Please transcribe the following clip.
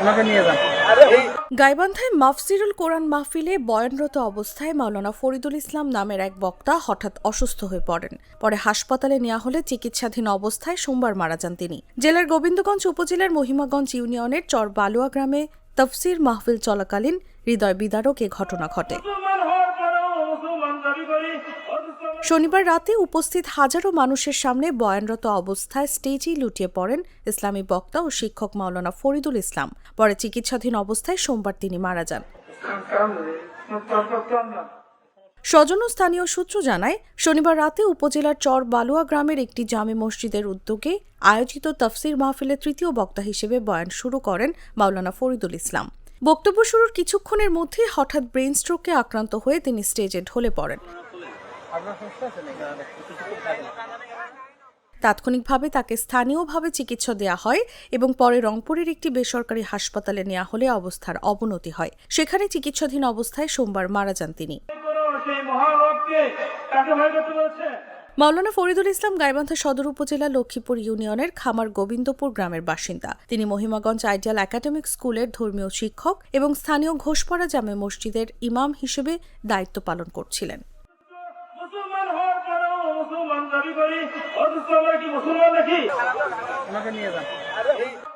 ওনাকে নিয়ে যান। গাইবান্ধায় মাফসিরুল কোরআন মাহফিলে বয়ানরত অবস্থায় মাওলানা ফরিদুল ইসলাম নামের এক বক্তা হঠাৎ অসুস্থ হয়ে পড়েন। পরে হাসপাতালে নেওয়া হলে চিকিৎসাধীন অবস্থায় সোমবার মারা যান তিনি। জেলার গোবিন্দগঞ্জ উপজেলার মহিমাগঞ্জ ইউনিয়নের চর বালুয়া গ্রামে তফসির মাহফিল চলাকালীন হৃদয় বিদারক এ ঘটনা ঘটে। শনিবার রাতে উপস্থিত হাজারো মানুষের সামনে বয়ানরত অবস্থায় স্টেজেই লুটিয়ে পড়েন ইসলামী বক্তা ও শিক্ষক মাওলানা ফরিদুল ইসলাম। পরে চিকিৎসাধীন অবস্থায় সোমবার তিনি মারা যান। স্বজন স্থানীয় সূত্র জানায়, শনিবার রাতে উপজেলার চর বালুয়া গ্রামের একটি জামে মসজিদের উদ্যোগে আয়োজিত তফসির মাহফিলে তৃতীয় বক্তা হিসেবে বয়ান শুরু করেন মাওলানা ফরিদুল ইসলাম। বক্তব্য শুরুর কিছুক্ষণের মধ্যে হঠাৎ ব্রেন স্ট্রোকে আক্রান্ত হয়ে তিনি স্টেজে ঢলে পড়েন। তাৎক্ষণিকভাবে তাকে স্থানীয়ভাবে চিকিৎসা দেওয়া হয় এবং পরে রংপুরের একটি বেসরকারি হাসপাতালে নেওয়া হলে অবস্থার অবনতি হয়। সেখানে চিকিৎসাধীন অবস্থায় সোমবার মারা যান তিনি। মাওলানা ফরিদুল ইসলাম গাইবান্ধা সদর উপজেলা লক্ষ্মীপুর ইউনিয়নের খামার গোবিন্দপুর গ্রামের বাসিন্দা। তিনি মহিমাগঞ্জ আইডিয়াল একাডেমিক স্কুলের ধর্মীয় শিক্ষক এবং স্থানীয় ঘোষপাড়া জামে মসজিদের ইমাম হিসেবে দায়িত্ব পালন করছিলেন। করি অথচ আমরা কি মুসলমান নাকি? আমাকে নিয়ে যান।